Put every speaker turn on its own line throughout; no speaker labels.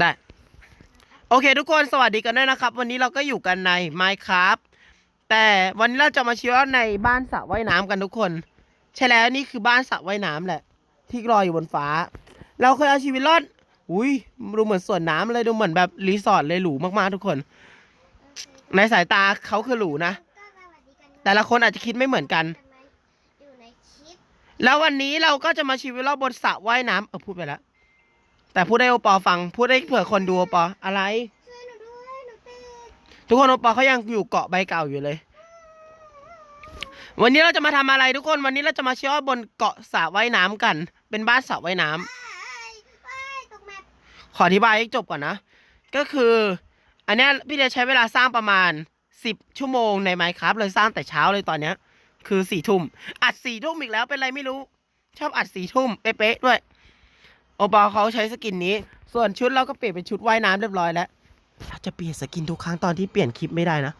ได้ โอเค ทุกคนสวัสดีกันด้วยนะครับ วันนี้เราก็อยู่กันใน Minecraft แต่วันนี้เราจะมาเชื่อในบ้านสระว่ายน้ำกันทุกคน ใช่แล้วนี่คือบ้านสระว่ายน้ำแหละ ที่ลอยอยู่บนฟ้า เราเคยเอาชีวิตรอดอุ้ยดูเหมือนสวนน้ำเลยดูเหมือนแบบรีสอร์ทเลยหรูมากๆทุกคน ในสายตาเขาคือหรูนะ แต่ละคนอาจจะคิดไม่เหมือนกัน
อยู่ในคลิป
แล้ววันนี้เราก็จะมาชีวิตรอบบนสระว่ายน้ำเออพูดไปแล้ว แต่พูดได้โอปอฟัง พูดได้เผื่อคนดูโอปออะไร
ช่วยหนูด้วยหนูติด
ทุกคนโอปอเขายังอยู่เกาะใบเก่าอยู่เลย วันนี้เราจะมาทำอะไรทุกคนวันนี้เราจะมาเชื่อบนเกาะสระว่ายน้ำกัน เป็นบ้านสระว่ายน้ำ
ว้ายว้ายตกแมป
ขออธิบายให้จบก่อนนะ ก็คือ อันเนี้ยพี่เดียใช้เวลาสร้างประมาณสิบชั่วโมงในไมค์ครับเลยสร้างแต่เช้าเลยตอนเนี้ย คือสี่ทุ่ม อัดสี่ทุ่มอีกแล้วเป็นไรไม่รู้ ชอบอัดสี่ทุ่มเป๊ะๆด้วยโอ ปอเขาใช้สกินนี้ ส่วนชุดเราก็เปลี่ยนเป็นชุดว่ายน้ำเรียบร้อยแล้วเราจะเปลี่ยนสกินทุกครั้งตอนที่เปลี่ยนคลิปไม่ได้นะ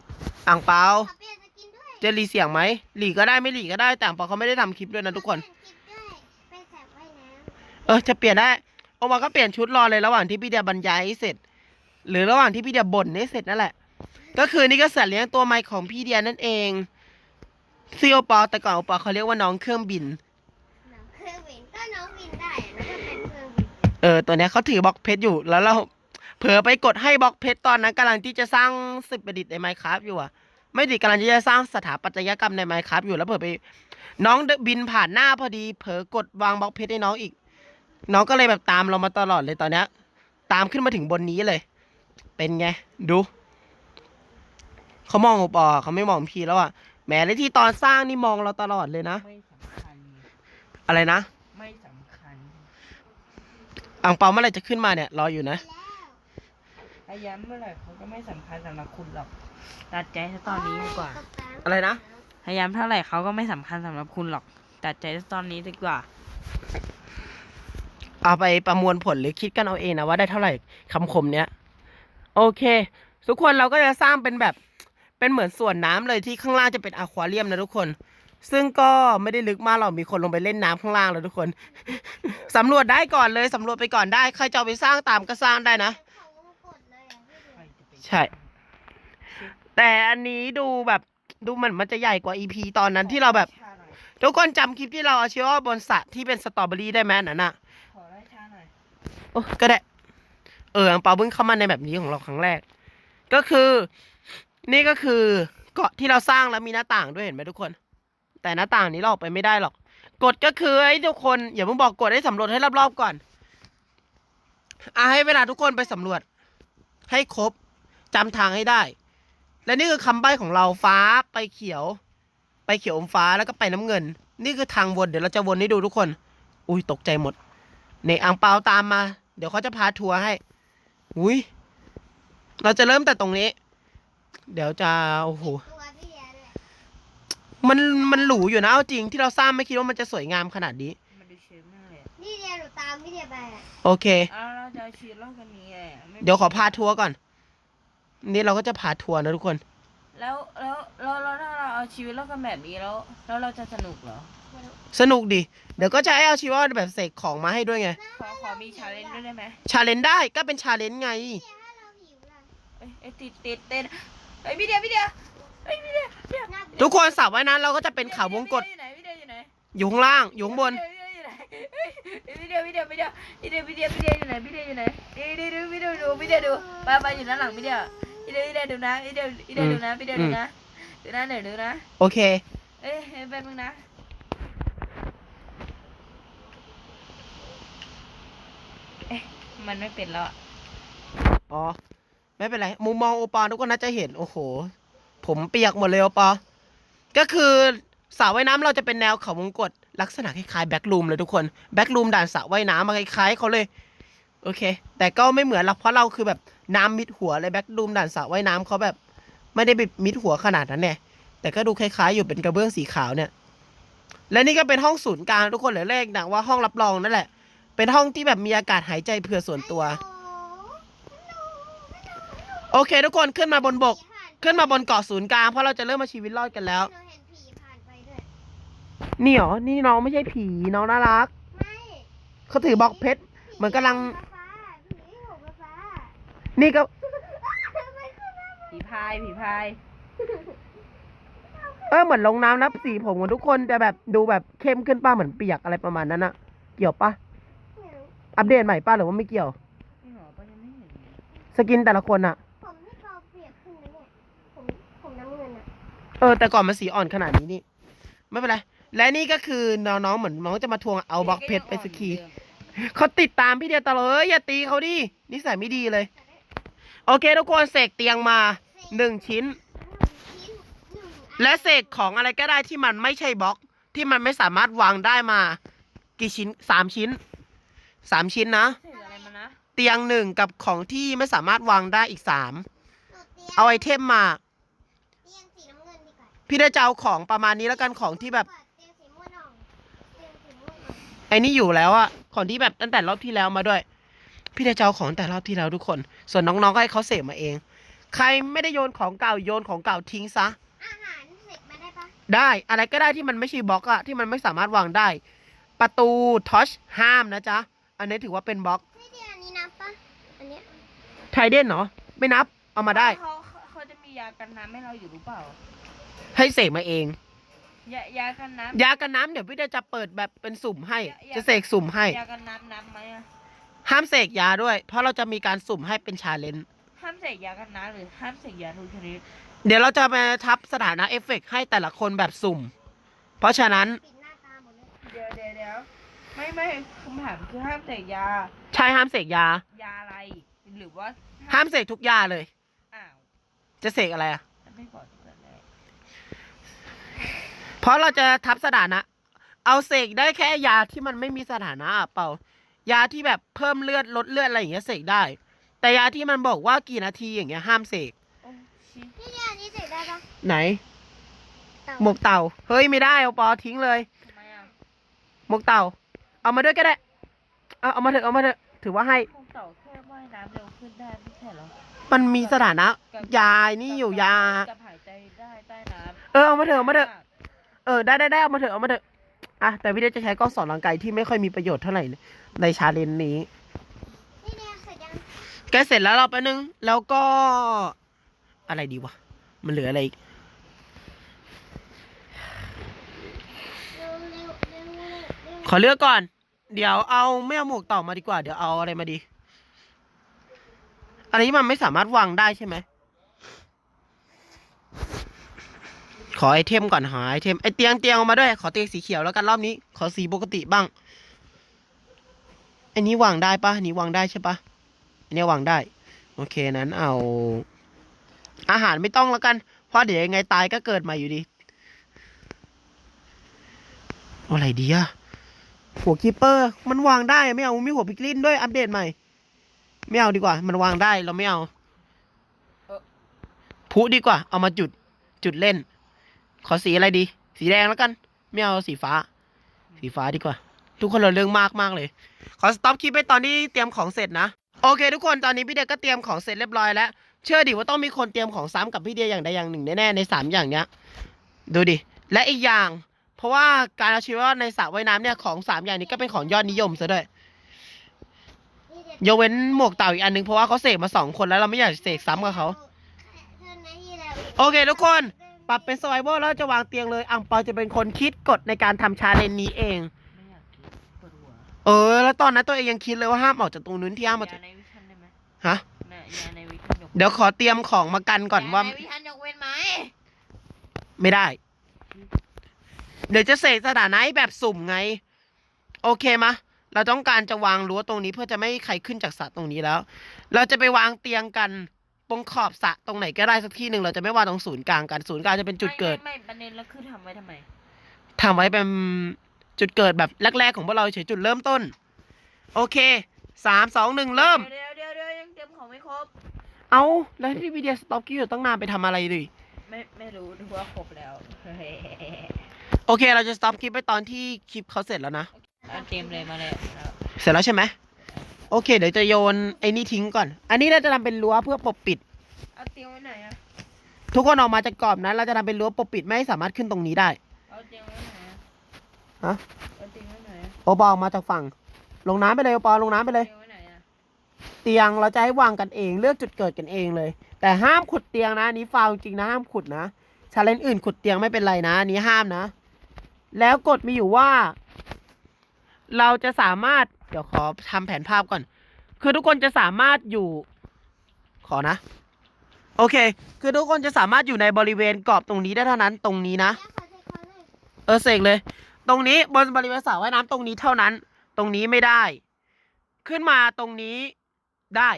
อ่างเปา
ขอเปลี่ยนสกินด้วย
จะรีเสียงไหมหลีก็ได้ไม่หลีก็ได้แต่อ่างเปาเขาไม่ได้ทำคลิปด้วยนะทุกคน
ขอเปลี่ยคลิปด้วยไปแสบว่ายน้
เออจะเปลี่ยนได้โอมาก็เปลี่ยนชุดรอเลยระหว่างที่พี่เดียบรรยายให้เสร็จ หรือระหว่างที่พี่เดียบ่นให้เสร็จนั่นแหละ ก็คือนี่ก็สัตว์เลี้ยงตัวใหม่ของพี่เดียนั่นเองซีโอปอแต่ก่อนโอปอเขาเรียกว่าน้องเครื่องบินำ
น้ เออ
ตัวเนี้ยเขาถือบล็อกเพชรอยู่แล้วเราเผลอไปกดให้บล็อกเพชรตอนนั้นกำลังที่จะสร้างสิบประดิษฐ์ในไมค์คราฟอยู่อะไม่ดิกำลังที่จะสร้างสถาปัตยกรรมในไมค์คราฟอยู่แล้วเผลอไป น้องบินผ่านหน้าพอดีเผลอกดวางบล็อกเพชรให้น้องอีก น้องก็เลยแบบตามเรามาตลอดเลยตอนเนี้ยตามขึ้นมาถึงบนนี้เลย เป็นไงดูเขามองอปอเขาไม่มองพี่แล้วอะแหมในที่ตอนสร้างนี่มองเราตลอดเลยนะ อะไรนะ อ่างเปาเมื่อไหร่จะขึ้นมาเนี่ยรออยู่นะ
ไปแล้ว
อาย้ำเมื่อไหร่เขาก็ไม่สำคัญสำหรับคุณหรอก ตัดใจซะตอนนี้ดีกว่า
ตกน้ำ
อะไรนะ
พยายามเท่าไหร่เขาก็ไม่สำคัญสำหรับคุณหรอก ตัดใจซะตอนนี้ดีกว่า
เอาไปประมวลผลหรือคิดกันเอาเองนะว่าได้เท่าไหร่คำคมเนี้ย โอเค ทุกคนเราก็จะสร้างเป็นแบบเป็นเหมือนส่วนน้ำเลยที่ข้างล่างจะเป็นอะควาเรียมนะทุกคน ซึ่งก็ไม่ได้ลึกมากหรอกมีคนลงไปเล่นน้ำข้างล่างแล้วทุกคน สำรวจได้ก่อนเลยสำรวจไปก่อนได้ ใครจะเอาไปสร้างตามก็สร้างได้นะ
เขากดเลยอะพี่ดู
ใช่ แต่อันนี้ดูแบบดูเหมือนมันจะใหญ่กว่าอีพีตอนนั้นที่เราแบบ
ชาหน่อย
ทุกคนจำคลิปที่เราเอาเชื้อบนสระที่เป็นสตรอเบอรี่ได้ไหมอันนั่นน่ะ
ขอได้ชาหน่อย
โอ้ก็ได้ เอออังเปาเพิ่งเข้ามาในแบบนี้ของเราครั้งแรก ก็คือ นี่ก็คือเกาะที่เราสร้างแล้วมีหน้าต่างด้วยเห็นไหมทุกคน แต่หน้าต่างนี้เราออกไปไม่ได้หรอกกฎก็คือให้ทุกคนอย่าเพิ่งบอกกฎให้สำรวจให้รอบๆก่อนอะให้เวลาทุกคนไปสำรวจ ให้ครบจำทางให้ได้ และนี่คือคำใบ้ของเราฟ้าไปเขียว ไปเขียวอมฟ้าแล้วก็ไปน้ำเงิน นี่คือทางวนเดี๋ยวเราจะวนให้ดูทุกคน อุ้ยตกใจหมดในอ่างเปาตามมา เดี๋ยวเขาจะพาทัวร์ให้ อุ้ยเราจะเริ่มแต่ตรงนี้ เดี๋ยวจะโอ้โห
ตัวพี่เดียด้วย
มันมันหรูอยู่นะเอาจริงที่เราสร้างไม่คิดว่ามันจะสวยงามขนาดนี้
มันดูเชื่อมากเลยอะ
นี่เดียหนูตามพี่เดียไปอะ
โอเค
เอาเราจะเอาชีวิตรอดกันนี้ไงไม่
เดี๋ยวขอพาทัวร์ก่อน นี่เราก็จะพาทัวร์นะทุกคน
แล้วแล้วแล้วแล้วถ้าเราเอาชีวิตรอดกันแบบนี้แล้ว แล้วเราจะสนุกเหรอ
สนุกดี เดี๋ยวก็จะให้เอาชีวะแบบเสกของมาให้ด้วยไง
ขอขอมีชาเลนจ์ด้วยได้ไหม
ชาเลนจ์ได้ก็เป็นชาเลนจ์ไง
พี่เดียถ้าเราหิวล่ะ
เอ้ยเอ้ยติดติดเต้นเอ้ยพี่เดียพี่เดีย เอ้ยพี่เดียพี่เดีย
น่า
ทุกคนสระว่ายน้ำเราก็จะเป็นเขาวงกต
พี่เดียอยู่ไหนพี่เดียอยู่ไหน
อยู่ข้างล่างอยู่ข้างบน
พี่เดียพี่เดียพี่เดียพี่เดียพี่เดียพี่เดียอยู่ไหนพี่เดียอยู่ไหนพี่เดียดูพี่เดียดูพี่เดียดูไปไปอยู่ด้านหลังพี่เดียพี่เดียพี่เดียดูนะพี่เดียพี่เดียดูนะพี่เดียดูนะดูนะเดี๋ยวดูนะ
โอเค
เอ้ยแป๊บนึงนะ เอ๊ะมันไม่เป็นแล้วอะ
อ๋อ ไม่เป็นไร มุมมองโอปอทุกคนน่าจะเห็น โอ้โห ผมเปียกหมดเลยโอปอ ก็คือสระว่ายน้ำเราจะเป็นแนวเขาวงกตลักษณะคล้ายๆแบ็กลูมเลยทุกคนแบ็กลูมด่านสระว่ายน้ำมาคล้ายๆเขาเลย โอเค แต่ก็ไม่เหมือนหรอกเพราะเราคือแบบน้ำมิดหัวเลยแบ็กลูมด่านสระว่ายน้ำเขาแบบ ไม่ได้แบบมิดหัวขนาดนั้นเนี่ยแต่ก็ดูคล้ายๆอยู่เป็นกระเบื้องสีขาวเนี่ย และนี่ก็เป็นห้องศูนย์กลางทุกคนเหลือเลขนะว่าห้องรับรองนั่นแหละ เป็นห้องที่แบบมีอากาศหายใจเผื่อส่วนตัว โอเค ทุกคนขึ้นมาบนบก ขึ้นมาบนเกาะศูนย์กลางเพราะเราจะเริ่มมาชีวิตรอดกันแล้ว
หนูเห็นผีผ่านไปด้วย
นี่หรอ นี่น้องไม่ใช่ผีน้องน่ารัก
ไม่
เขาถือบล็อกเพชร เหมือนกำลัง
ฟ้าๆผีผมฟ้า
นี่ก็
ผีพายผีพาย
เออเหมือนลงน้ำนับสีผมของทุกคนแต่แบบดูแบบเข้มขึ้นป้าเหมือนเปียกอะไรประมาณนั้นอะเกี่ยวปะอัปเดตใหม่ป้าหรือว่าไม่เกี่ยว
นี่หรอปะยังไม่เห็น
สกินแต่ละคนอะ
ผมที่เขาเปียกขึ้นนะเนี่ยผมผมน้ำเงินอะ
เออแต่ก่อนมันสีอ่อนขนาดนี้นี่ ไม่เป็นไร และนี่ก็คือน้องๆเหมือนน้องจะมาทวงเอาบล็อกเพชรไปสกทีเขาติดตามพี่เดียตลอดเอ้ยอย่าตีเขาดินิสัยไม่ดีเลย โอเคทุกคนเสกเตียงมาหนึ่งชิ้น
หนึ่งชิ้นหนึ่งอัน
และเสกของอะไรก็ได้ที่มันไม่ใช่บล็อก ที่มันไม่สามารถวางได้มา กี่ชิ้นสามชิ้นสามชิ้นนะ
เสกอะไรมานะ
เตียงหนึ่งกับของที่ไม่สามารถวางได้อีกสาม
หนูเตียง
เอาไอเทมมา
เตียงสีน้ำเงินดีกว่า
พี่ได้จะเอาของประมาณนี้แล้วกันของที่แบบ
เตียงสีม่วงอ่องเตียงสีม่วงอ่อง
ไอ้นี่อยู่แล้วอะของที่แบบตั้งแต่รอบที่แล้วมาด้วย พี่ได้จะเอาของแต่รอบที่แล้วทุกคน ส่วนน้องๆก็ให้เขาเสกมาเอง ใครไม่ได้โยนของเก่าโยนของเก่าทิ้งซะ
อาหารเสร็จมาได้ปะ
ได้อะไรก็ได้ที่มันไม่ใช่บล็อกอะที่มันไม่สามารถวางได้ ประตูทอชห้ามนะจ๊ะ อันนี้ถือว่าเป็นบล็อก
นี่เดียวอันนี้นับปะอันเนี้ย
ไทเดนเนาะไม่นับเอามาได้
เขาเขาเขาจะมียากันน้ำให้เราอยู่หรือเปล่า
ให้เสกมาเอง
ยายากันน้ำ
ยากันน้ำเดี๋ยวพี่ได้จะเปิดแบบเป็นสุ่มให้
ยา
จะเสกสุ่มให้
ยากันน้ำน้ำไหมอะ
ห้ามเสกยาด้วย เพราะเราจะมีการสุ่มให้เป็นชาเลนจ์
ห้ามเสกยากันน้ำหรือห้ามเสกยาทุกชนิด
เดี๋ยวเราจะมาทับสถานะเอฟเฟกต์ให้แต่ละคนแบบสุ่ม เพราะฉะนั้น
ปิดหน้าตาหมดเลย
เดี๋ยวเดี๋ยวเดี๋ยวไม่ไม่คำถามคือห้ามเสกยา
ใช่ห้ามเสกยา
ยาอะไร หรือว่า
ห้ามเสกทุกยาเลย
อ้าว
จะเสกอะไรอะ
ไม่บอกตั้งแต่แรก
เพราะเราจะทับสถานะ เอาเสกได้แค่ยาที่มันไม่มีสถานะอะเปล่ายาที่แบบเพิ่มเลือดลดเลือดอะไรอย่างเงี้ยเสกได้ แต่ยาที่มันบอกว่ากี่นาทีอย่างเงี้ยห้ามเสก
โอ้ชิ
นี่เดียวอันนี้เสร็จได้ปะ
ไหน
เต่า
หมวกเต่า เฮ้ยไม่ได้เอาปอทิ้งเลย
ทำไมอะ
หมวกเต่า เอามาด้วยก็ได้เอาเอามาเถอะเอามาเถอะถือว่าให้
พวกเต่าแค่ว่ายน้ำเร็วขึ้นได้ไม่ใช่เหรอ
มันมีสถานะ
กับ
ยานี่อยู่ยา
กับหายใจได้ใต้น้ำ
เออเอามาเถอะเอามาเถอะ เออได้ได้ได้เอามาเถอะเอามาเถอะอะแต่พี่เดชจะใช้กล้องสอนร่างกายที่ไม่ค่อยมีประโยชน์เท่าไหร่ในชาเลนจ์นี้
นี่เดียวเสร็จยัง
แกเสร็จแล้วเราไปบนึง แล้วก็ อะไรดีวะมันเหลืออะไรอีก
เร็วเร็วเร็วเร็วเร็ว
ขอเลือกก่อน เดี๋ยวเอาไม่เอาหมวกต่อมาดีกว่า เดี๋ยวเอาอะไรมาดี อันนี้มันไม่สามารถวางได้ใช่ไหม ขอไอเทมก่อนหาไอเทมไอเตียงเตียงเอามาด้วย ขอเตียงสีเขียวแล้วกันรอบนี้ ขอสีปกติบ้างอันนี้วางได้ปะอันนี้วางได้ใช่ปะอันนี้วางได้ โอเคนั้นเอา อาหารไม่ต้องแล้วกัน เพราะเดี๋ยวยังไงตายก็เกิดใหม่อยู่ดีเอาอะไรดีอะหัวคีเปอร์ มันวางได้ไม่เอาไม่หัวพิกลินด้วยอัปเดตใหม่ ไม่เอาดีกว่า มันวางได้เราไม่เอาพุดีกว่า เอามาจุดจุดเล่น ขอสีอะไรดี สีแดงแล้วกัน ไม่เอาสีฟ้า สีฟ้าดีกว่า ทุกคนเราเรื่องมากมากเลย ขอสต็อปคลิปไปตอนที่เตรียมของเสร็จนะ โอเค ทุกคนตอนนี้พี่เดียก็เตรียมของเสร็จเรียบร้อยแล้ว เชื่อดิว่าต้องมีคนเตรียมของซ้ำกับพี่เดียอย่างใดอย่างหนึ่งแน่ๆในสามอย่างเนี้ย ดูดิ และอีกอย่าง เพราะว่าการเอาชีวิตรอดในสระว่ายน้ำเนี่ยของสามอย่างนี้ก็เป็นของยอดนิยมซะด้วย
นี่เดียวย
กเว้นหมวกเต่าอีกอันหนึงเพราะว่าเขาเสกมาสองคนแล้วเราไม่อยากเสกซ้ำกับเขา
เท่านั้นที่แล้วก
โอเค ทุกคน ปรับเป็นสไวเวอร์แล้วจะวางเตียงเลย อังเปาจะเป็นคนคิดกฎในการทำชาเลนจ์นี้เอง
ไม่อยากคิดปวดหัว
เออ แล้วตอนนั้นตัวเองยังคิดเลยว่าห้ามออกจากตรงนู้นที่ห้ามออกจาก
ยาในวิชันได้ไหม
ฮะ
น่ะยาในวิชันยก
เดี๋ยวขอเตรียมของมากันก่อนว่า
ยในวิชันยกเว้นไหม
ไม่ได้ เดี๋ยวจะเสกสถานะให้แบบสุ่มไง โอเคมะ เราต้องการจะวางรั้วตรงนี้เพื่อจะไม่ให้ใครขึ้นจากสระตรงนี้แล้ว เราจะไปวางเตียงกัน ตรงขอบสระตรงไหนก็ได้สักที่หนึ่งเราจะไม่วางตรงศูนย์กลางกันศูนย์กลางจะเป็นจุดเกิด
ไม่ไม่ไม่ประเด็นแล้วคือทำไว้ทำไม
ทำไว้เป็นจุดเกิดแบบแรกๆของพวกเราเฉยจุดเริ่มต้น โอเคสามสองหนึ่งเริ่ม
เดี๋ยวเดี๋ยวเดี๋ยวยังเตรียมของไม่ครบ
เอาแล้วที่วิดีโอสต็อกกี้อยู่ตั้งนานไปทำอะไรดิ
ไม่ไม่รู้ดูว่าครบแล้ว
โอเค เราจะสต็อปคลิปไปตอนที่คลิปเขาเสร็จแล้วนะ
อะเตรียมเลยมาเลยแล้ว
เสร็จแล้วใช่ไหม โอเค เดี๋ยวจะโยนไอ้นี่ทิ้งก่อน อันนี้เราจะทำเป็นรั้วเพื่อปกปิด
เอาเตรียมไว้ไหนอะ
ทุกคนออกมาจากกรอบนั้น เราจะทำเป็นรั้วปกปิดไม่ให้สามารถขึ้นตรงนี้ได้
เอาเตรียมไว้ไหนอะ
ฮะ
เอาเตรียมไว้ไหนอะ
โอปอออกมาจากฝั่ง ลงน้ำไปเลยโอปอลงน้ำไปเลย
เตรียมไว้ไหนอะ
เตียงเราจะให้วางกันเองเลือกจุดเกิดกันเองเลย แต่ห้ามขุดเตียงนะอันนี้ฟาวจริงนะห้ามขุดนะชาเลนอื่นขุดเตียงไม่เป็นไรนะอันนี้ห้ามนะ แล้วกฎมีอยู่ว่า เราจะสามารถ เดี๋ยวขอทำแผนภาพก่อน คือทุกคนจะสามารถอยู่ ขอนะ โอเค คือทุกคนจะสามารถอยู่ในบริเวณกรอบตรงนี้ได้เท่านั้น ตรงนี้นะ
เอนเลย
เออเสกเลย ตรงนี้บนบริเวณสระว่ายน้ำตรงนี้เท่านั้น ตรงนี้ไม่ได้ ขึ้นมาตรงนี้ได้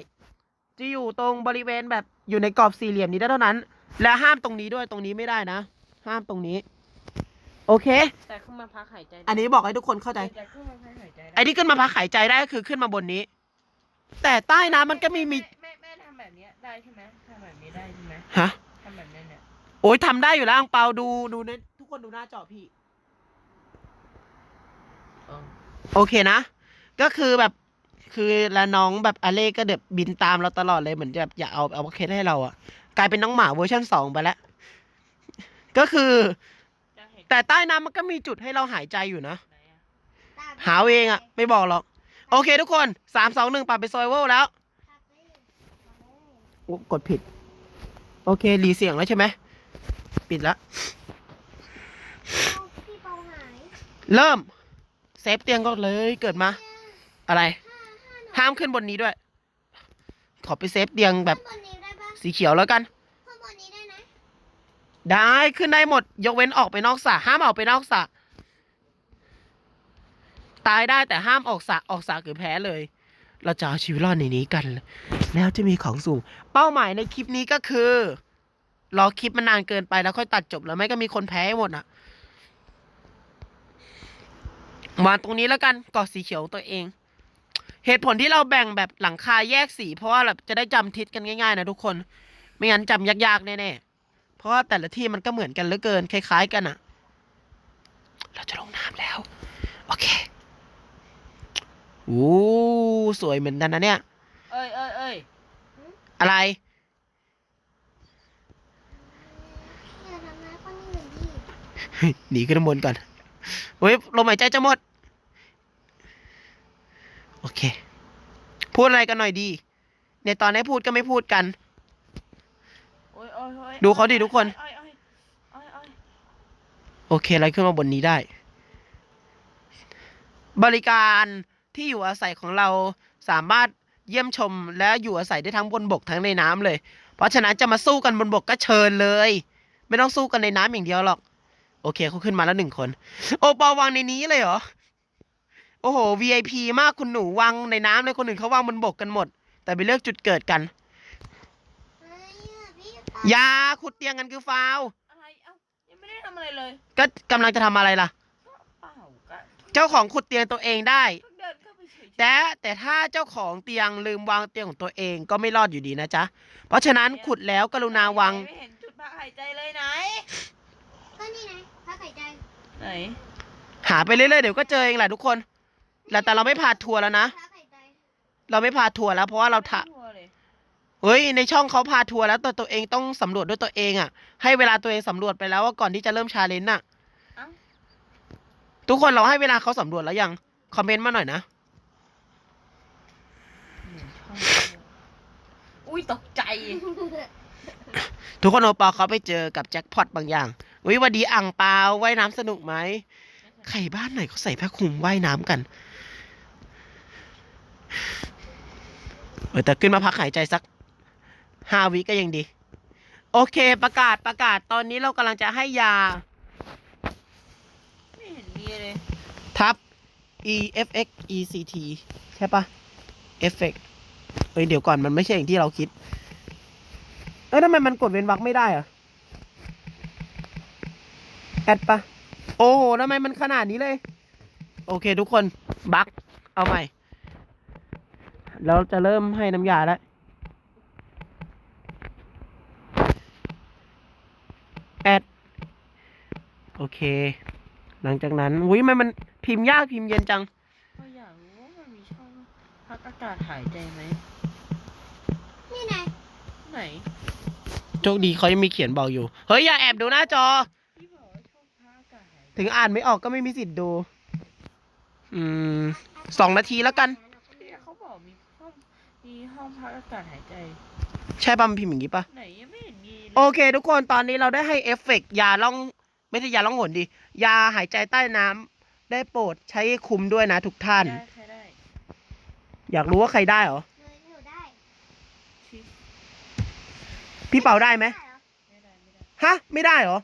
จะอยู่ตรงบริเวณแบบอยู่ในกรอบสี่เหลี่ยมนี้ได้เท่านั้น และห้ามตรงนี้ด้วย ตรงนี้ไม่ได้นะ ห้ามตรงนี้ โอเค
แต่ขึ้นมาพักหายใจ
อันนี้บอกให้ทุกคนเข้าใจ
แต่ขึ้นมาพักหายใจ
ไอ้ที่ขึ้นมาพักหายใจได้ก็คือขึ้นมาบนนี้ แต่ใต้น้ำมันก็มีมี
แม่แม่ทำแบบเนี้ยได้ใช่ไหมทำแบบนี้ได้ใช่ไหม
ฮะ
ทำแบบนี้เนี่ย
โอ้ยทำได้อยู่แล้วอังเปาดูดูในทุกคนดูหน้าจอพี่
อ๋อ
โอเคนะ ก็คือแบบ คือแล้วน้องแบบอเล่ก็เด็บบินตามเราตลอดเลยเหมือนแบบอยากเอาเอาเคสให้เราอะกลายเป็นน้องหมาเวอร์ชันสองไปแล้ว ก็คือ
จะเห็น
แต่ใต้น้ำมันก็มีจุดให้เราหายใจอยู่นะ
ไหนอะ
ตาม
หาเอาเองอะไม่บอกหรอก โอเคทุกคนสามสองหนึ่งปรับไปซอยเวลแล้ว
ตามไปเลยตามไปเลย
โอ้กดผิด โอเครีเสียงแล้วใช่ไหม ปิดแล้ว
เอาพี่เปาหาย
เริ่ม เซฟเตียงก็เลยเกิดมา อะไร
ห้าห้าหน่อย
ห้ามขึ้นบนนี้ด้วย ขอไปเซฟเตียงแบบ
ข้างบนนี้ได้ปะ
สีเขียวแล้วกัน
ข้างบนนี้ได้นะ
ได้ขึ้นได้หมด ยกเว้นออกไปนอกสระห้ามออกไปนอกสระตายได้แต่ห้ามออกสระออกสระคือแพ้เลย เราจะเอาชีวิตรอดในนี้กัน แล้วจะมีของสูง เป้าหมายในคลิปนี้ก็คือรอคลิปมันนานเกินไปแล้วค่อยตัดจบแล้วไม่ก็มีคนแพ้หมดอะวาตรงนี้แล้วกันกอดสีเขียวตัวเอง เหตุผลที่เราแบ่งแบบหลังคาแยกสีเพราะว่าแบบจะได้จำทิศกันง่ายๆนะทุกคน ไม่งั้นจำยากๆแน่ๆ ราะว่าแต่ละที่มันก็เหมือนกันเหลือเกิน คล้าย ๆ กันอะเราจะลงน้ำแล้ว โอเคโอ้สวยเหมือนกันนะเนี่ย
เอ้ยเอ้ยเอ้ย
อะไร
อย่าทำร้ายคนอื่นดิ
หนีขึ้นข้างบนก่อนเฮ้ยลมหายใจจะหมด โอเค พูดอะไรกันหน่อยดีเนี่ยตอนให้พูดก็ไม่พูดกัน
โอ้ยโอ้ยโอ้ย
ดูเขาดิทุกคน
โอ้ยโอ้ยโอ้ยโอ้ย
โอเคอะไรขึ้นมาบนนี้ได้ บริการที่อยู่อาศัยของเราสามารถเยี่ยมชมและอยู่อาศัยได้ทั้งบนบกทั้งในน้ำเลย เพราะฉะนั้นจะมาสู้กันบนบกก็เชิญเลย ไม่ต้องสู้กันในน้ำอย่างเดียวหรอก โอเคเขาขึ้นมาแล้วหนึ่งคน โอปอวางในนี้เลยเหรอ โอ้โห VIP มากคุณหนูวางในน้ำเลยคนอื่นเขาวางบนบกกันหมด แต่ไปเลือกจุดเกิดกัน
เฮ้ย อะพี่เปา
อยาขุดเตียงกันคือฟาว
อะไรเอ้ายังไม่ได้ทำอะไรเลย
ก็กำลังจะทำอะไรล่ะ
เปล่าก็
เจ้าของขุดเตียงตัวเองได้
เพิ่งเดินเข้าไปเฉยๆ
แต่แต่ถ้าเจ้าของเตียงลืมวางเตียงของตัวเองก็ไม่รอดอยู่ดีนะจ๊ะ เพราะฉะนั้นขุดแล้วกรุณาวาง
ไม่เห็นจุดพักหายใจเลยไหน
ก็นี่ไงพักหายใจ
ไหน
หาไปเรื่อยๆเดี๋ยวก็เจอเองแหละทุกคนแล้วแต่เราไม่พาทัวร์แล้วนะ
พักหายใจ
เราไม่พาทัวร์แล้วเพราะว่าเราทะ
ไม่ทั่ว เลย
เฮ้ยในช่องเขาพาทัวร์แล้วตัวตัวเองต้องสำรวจด้วยตัวเองอะ ให้เวลาตัวเองสำรวจไปแล้วว่าก่อนที่จะเริ่มชาเลนจ์น่ะ
เอ้า
ทุกคนเราให้เวลาเขาสำรวจแล้วยัง คอมเมนต์มาหน่อยนะ
เหมือนช่องเดียวอุ้ยตกใจ
ทุกคนโอปอเขาไปเจอกับแจ็คพอตบางอย่างวิวันดีอ่างเปาว่ายน้ำสนุกไหมใครบ้านไหนเขาใส่ผ้าคลุมว่ายน้ำกัน เออแต่ขึ้นมาพักหายใจสัก ห้าวิก็ยังดี โอเคประกาศประกาศตอนนี้เรากำลังจะให้ยา
ไม่เห็นมีเลย
ทับ e f x e c t ใช่ปะ effect เฮ้ยเดี๋ยวก่อนมันไม่ใช่อย่างที่เราคิด เอ้ยทำไมมันกดเว้นวรรคไม่ได้อะแอดปะ โอ้โหทำไมมันขนาดนี้เลย โอเคทุกคน บักเอาใหม่เราจะเริ่มให้น้ำยาแล้ว แอดโอเค หลังจากนั้นอุ้ยมันมันพิมพ์ยากพิมพ์เย็นจัง
ก็อยากรู้ว่ามันมีช่องพักอากาศหายใจไหม
นี่ไง
ไหน
โชคดีเขายังมีเขียนบอกอยู่ เฮ้ย อย่าแอบดูหน้าจอ
ที่บอกว่าช่องพักอากาศหายใจ
ถึงอ่านไม่ออกก็ไม่มีสิทธิ์ดู อืมสองนาทีแล้วกัน
ที่เขาบอกมีช่องมีห้องพักอากาศหายใจ
ใช่ป่ะมันพิมพ์อย่างงี้ป่ะ
ไหนยัง
โอเค ทุกคนตอนนี้เราได้ให้เอฟเฟกต์ยาล่อง ไม่ใช่ยาล่องหนดิยาหายใจใต้น้ำได้โปรดใช้คุมด้วยนะทุกท่าน
ได้ใช้ได้
อยากรู้ว่าใครได้เหรอ
หนูหนูได้
ชิ
พี่เป่าได้ไหม
ได้เหรอ
ไม่ได้ไม่ได้
ฮะ ไม่ได้เหรอ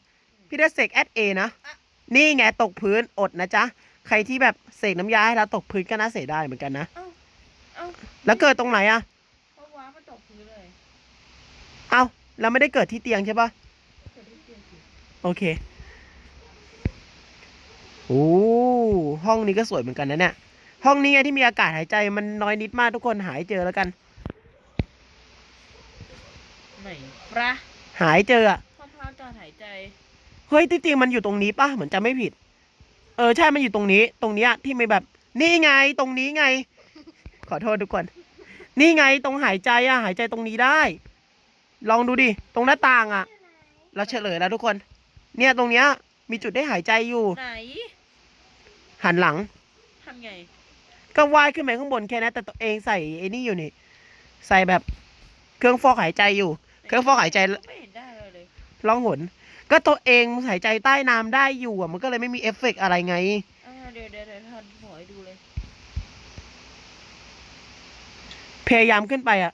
พี่ได้เสกแอดเอนะ
อะ
นี่ไงตกพื้นอดนะจ๊ะ ใครที่แบบเสกน้ำยาให้เราตกพื้นก็น่าเสียได้เหมือนกันนะ
เอ้าเอ้า
แล้วเกิดตรงไหนอะ
เพราะว้ามันตกพื้นเลย
เอ้า แล้วไม่ได้เกิดที่เตียงใช่ปะ
เกิดที่เตียงสิ
โอเค โอ้ ห้องนี้ก็สวยเหมือนกันนะเนี่ย ห้องนี้ไงที่มีอากาศหายใจมันน้อยนิดมากทุกคนหายเจอแล้วกัน
ไหนปะ
หายเจออะ
ห้องพักอากาศหายใจ
เฮ้ยที่จริงมันอยู่ตรงนี้ปะเหมือนจะไม่ผิด เออใช่ มันอยู่ตรงนี้ ตรงเนี้ยที่ไม่แบบ นี่ไง ตรงนี้ไง ขอโทษทุกคน นี่ไงตรงหายใจอะหายใจตรงนี้ได้ ลองดูดิ ตรงหน้าต่างอะ
อยู่ไหน
เราเฉลยแล้วทุกคน เนี่ยตรงเนี้ย มีจุดได้หายใจอยู่
ไหน
หันหลัง
ทำไง
ก็ว่ายขึ้นไปข้างบนแค่นั้นแต่ตัวเองใส่ไอ้นี่อยู่นี่ ใส่แบบเครื่องฟอกหายใจอยู่ เครื่องฟอกหายใจ
ไม่เห็นได้เลยเลย
ล่องหน ก็ตัวเองหายใจใต้น้ำได้อยู่อะ มันก็เลยไม่มีเอฟเฟกต์อะไรไง
อ่าเดี๋ยวเดี๋ยวเดี๋ยวทอนหัวให้ดูเลย
พยายามขึ้นไปอะ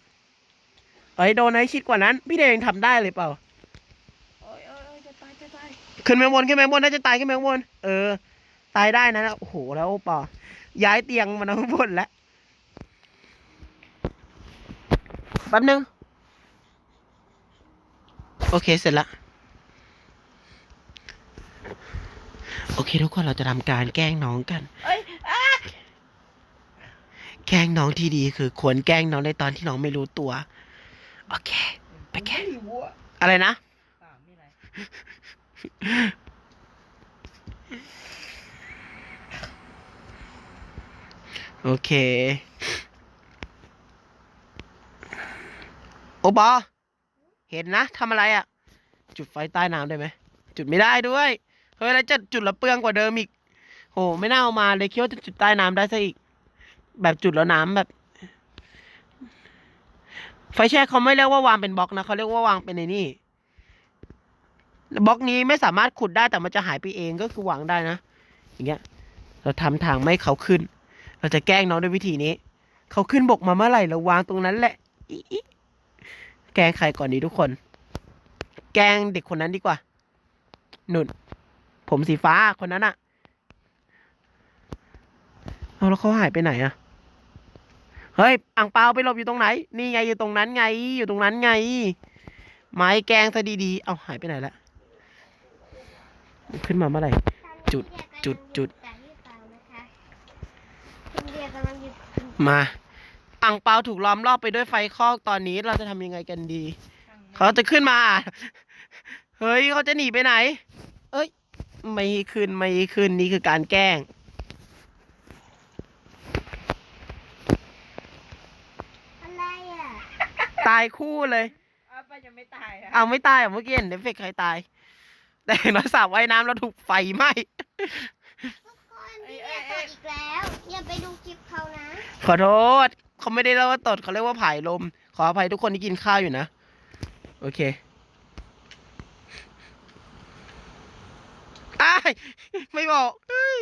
เอ้ยโดนให้ชิดกว่านั้น พี่เดงทำได้เลยเปล่า
โอ้ยโอ้ยโอ้ยจะตายจะตาย
ขึ้นไปข้างบนขึ้นไปข้างบนน่าจะตายขึ้นไปข้างบนเออ ตายได้นะโอ้โหแล้วเปล่าย้ายเตียงมาข้างบนแล้วแป๊บนึง โอเคเสร็จละโอเค ทุกคนเราจะทำการแกล้งน้องกัน
เอ้ยอ้า
แกล้งน้องที่ดีคือควรแกล้งน้องในตอนที่น้องไม่รู้ตัว โอเค ไปแก่
อะ
ไรนะโอเค โอบอเห็นนะทำอะไรอะ่ะ จุดไฟใต้น้ำได้ไหม จุดไม่ได้ด้วย เฮ้ย แล้วจะจุดละเปลืองกว่าเดิมอีก โห ไม่น่าเอามาเลยคิดว่าจะจุดใต้น้ำได้ซะอีก แบบจุดแล้วน้ำแบบ ไฟแช็กเขาไม่เรียกว่าวางเป็นบล็อกนะเขาเรียกว่าวางเป็นในนี่บล็อกนี้ไม่สามารถขุดได้แต่มันจะหายไปเองก็คือวางได้นะอย่างเงี้ย เราทำทางไม่เขาขึ้น เราจะแกล้งน้องด้วยวิธีนี้ เขาขึ้นบกมาเมื่อไหร่เราวางตรงนั้นแหละแกล้งใครก่อนดีทุกคน แกล้งเด็กคนนั้นดีกว่า หนุนผมสีฟ้าคนนั้นอะเอาแล้วเขาหายไปไหนอะ เฮ้ยอ่างเปาไปหลบอยู่ตรงไหน นี่ไงอยู่ตรงนั้นไง อยู่ตรงนั้นไง ไม้แกงซะดีๆ เอาหายไปไหนละ ขึ้นมาเมื่อไหร่ จุดจุดจุด มาอ่างเปาถูกล้อมรอบไปด้วยไฟคอกตอนนี้เราจะทำยังไงกันดี เขาจะขึ้นมา เฮ้ยเขาจะหนีไปไหน เอ้ย ไม่ขึ้นไม่ขึ้นนี่คือการแกล้ง
อะไรอะ
ตายคู่เลย
อ้าวป้ายังไม่ตายอะ
เอาไม่ตายอะเมื่อกี้เห็นเอฟเฟกต์ใครตาย แต่เห็นเราสาบว่ายน้ำเราถูกไฟไหม้
ทุกคนพี่เดียตดอีกแล้ว อย่าไปดูคลิปเขานะ
ขอโทษเขาไม่ได้เรียกว่าตดเขาเรียกว่าผายลม ขออภัยทุกคนที่กินข้าวอยู่นะ โอเคอ้ายไม่บอกเอ้ย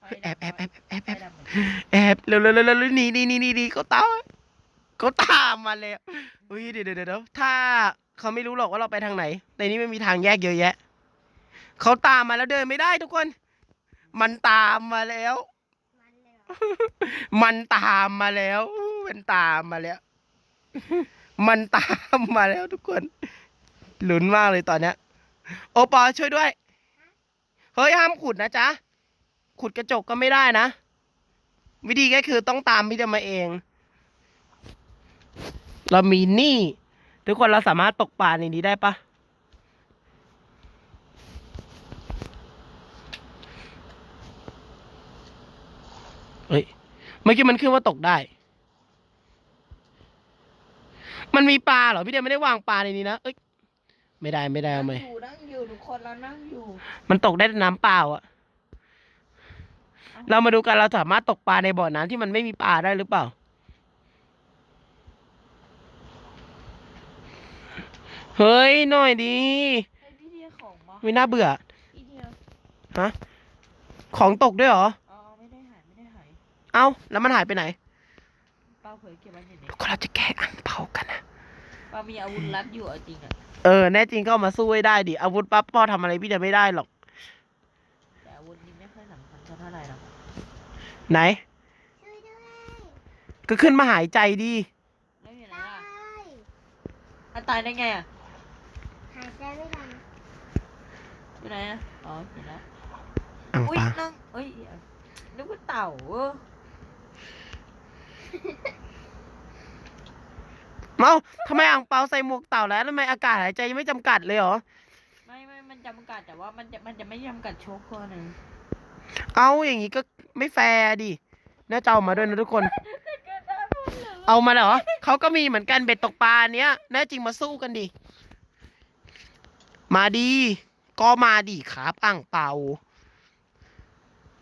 ไฟ
แอบแอบแอบแอบ
ไฟ
แอบ
ดับหมด
แอบเร็วเร็วเร็วเร็วหนีหนีหนีหนีหนีเขาตาม เขาตามมาแล้วอุ้ยเดี๋ยวเดี๋ยวเดี๋ยวถ้าเขาไม่รู้หรอกว่าเราไปทางไหน ในนี้ไม่มีทางแยกเยอะแยะ เขาตามมาแล้วเดินไม่ได้ทุกคน มันตามมาแล้ว
มัน
ตามมาแล้ว มันตามมาแล้ว มันตามมาแล้วทุกคน หลุนมากเลยตอนเนี้ย โอปอช่วยด้วย เฮ้ยห้ามขุดนะจ๊ะ ขุดกระจกก็ไม่ได้นะ วิธีก็คือต้องตามพี่เดมาเอง เรามีหนี่ทุกคนเราสามารถตกปลาในนี้ได้ปะเฮ้ยเมื่อกี้มันขึ้นว่าตกได้ มันมีปลาเหรอพี่เดมไม่ได้วางปลาในนี้นะเอ้ยไม่ได้ไม่ได้เอาไหม
นั่งอยู่นั่งอยู่ทุกคนเรานั่งอยู่
มันตกได้แต่น้ำเปล่าอะเรามาดูกันเราสามารถตกปลาในบ่อน้ำที่มันไม่มีปลาได้หรือเปล่า เฮ้ยหน่อยดี
ไอ้พี่เดียของมา
ไม่น่าเบื่อ
พี่เดีย
ฮะ ของตกด้วยเหรอ
อ๋อไม่ได้หายไม่ได้หาย
เอ้า แล้วมันหายไปไหน
เป้าเผยเก็บไว้อยู่นี่
ก็เราจะแก้อ่างเปากันนะ
เป้ามีอาวุธลัดอยู่เอาจริงอะ
เออ แน่จริงก็เอามาสู้ให้ได้ดิ อาวุธปั๊บพ่อทำอะไรพี่จะไม่ได้หรอก
แต่อาวุธนี้ไม่ค่อยสำคัญเท่าไหร่หรอก
ไหน
ช่วยด้วย
ก็ขึ้นมาหายใจดี
แล้วอยู่ไหน
ตา
ล่ะ
ย
อะตายได้ไงอะ
หายใจไม่ทัน
อยู่ไหนอะอ๋อเห็นแล้ว
อ่าง
อุ้ย
เปา
นั่งเอ้ยนึกว่าเต่าเออ
เมาทำไมอ่างเปาใส่หมวกเต่าแล้วทำไมอากาศหายใจยังไม่จำกัดเลยเหรอ
ไม่ไม่มันจำกัดแต่ว่ามันจะมันจะไม่จำกัดโชคข้อหนึ่ง
เอาอย่างงี้ก็ไม่แฟร์ดิน่าจะเอามาด้วยนะทุกคน เอามาเหรอเขาก็มีเหมือนกันเบ็ดตกปลาเนี้ยแน่จริงมาสู้กันดิ มาดี ก็มาดิครับอ่างเปา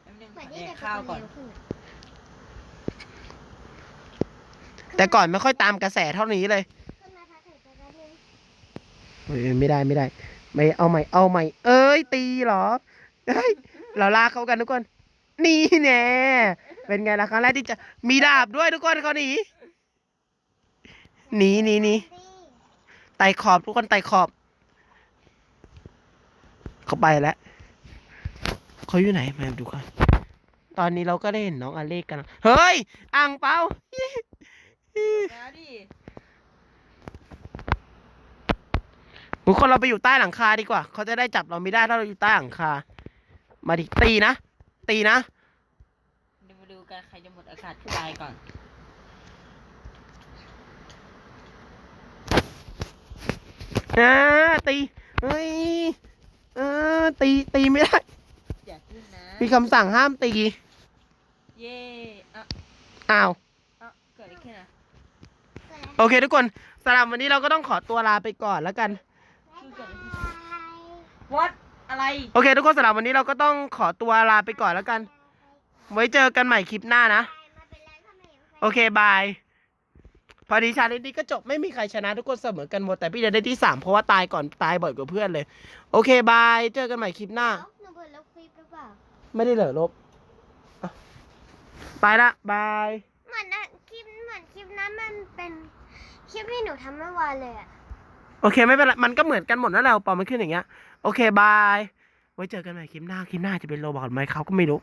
แป๊บนึง
เห
ข
มื
อ
อน
แด
ที่
ก
จะ
ข้าวก่อน
เร็วขึ้นอะ
แต่ก่อนไม่ค่อยตามกระแสเท่านี้เลย
ขึ้นมาพักหายใจแป๊บนึง
เฮ้ยไม่ได้ไม่ได้ ไม่เอาใหม่เอาใหม่ เอ้ยตีเหรอเฮ้ยเราลากเขากันทุกคน นี่แน่เป็นไงล่ะครั้งแรกที่จะมีดาบด้วยทุกคนเขาหนีหนีหนีหนี
ดี
ไต่ขอบทุกคนไต่ขอบ เขาไปแล้วเขาอยู่ไหนมาดูกันตอนนี้เราก็ได้เห็นน้องอเล็กกันแล้วเฮ้ยอ่างเปา
นะดิ
ทุกคนเราไปอยู่ใต้หลังคาดีกว่า เขาจะได้จับเราไม่ได้ถ้าเราอยู่ใต้หลังคา มาดิตีนะ ตีนะ
เดี๋ยวมาดูกันใครจะหมดอากาศตายก่อน
อ่าตี เฮ้ย เออตีตีไม่ได้
อย่าขึ้นนะ
มีคำสั่งห้ามตี
เย่อะ
อ้าว
อะเกิดอะไรขึ้นอะ
เกิดอะไร
โอเคทุกคนสำหรับวันนี้เราก็ต้องขอตัวลาไปก่อนแล้วกัน
คือเกิดอะไรขึ้น
บาย
วัดอะไร
โอเคทุกคนสำหรับวันนี้เราก็ต้องขอตัวลาไปก่อนแล้วกัน ไว้เจอกันใหม่คลิปหน้านะ
มาเป็นไรทำไมยังไม่
โอเคบาย พอดีชาเลนจ์นี้ก็จบไม่มีใครชนะทุกคนเสมอกันหมดแต่พี่เดนได้ที่สามเพราะว่าตายก่อนตายบ่อยกว่าเพื่อนเลย โอเคบายเจอกันใหม่คลิปหน้า
เอ้าหนูเปิดลบคลิปหรือเปล่า
ไม่ได้เหลอลบอะไปละบาย
เหมือนอะคลิปเหมือนคลิปนั้นมันเป็นคลิปที่หนูทำเมื่อวานเลยอะ
โอเคไม่เป็นไร มันก็เหมือนกันหมดนั่นแหละปอมันขึ้นอย่างเงี้ย โอเค บาย ไว้เจอกันใหม่คลิปหน้า คลิปหน้าจะเป็นโรบอทไหมเขาก็ไม่รู้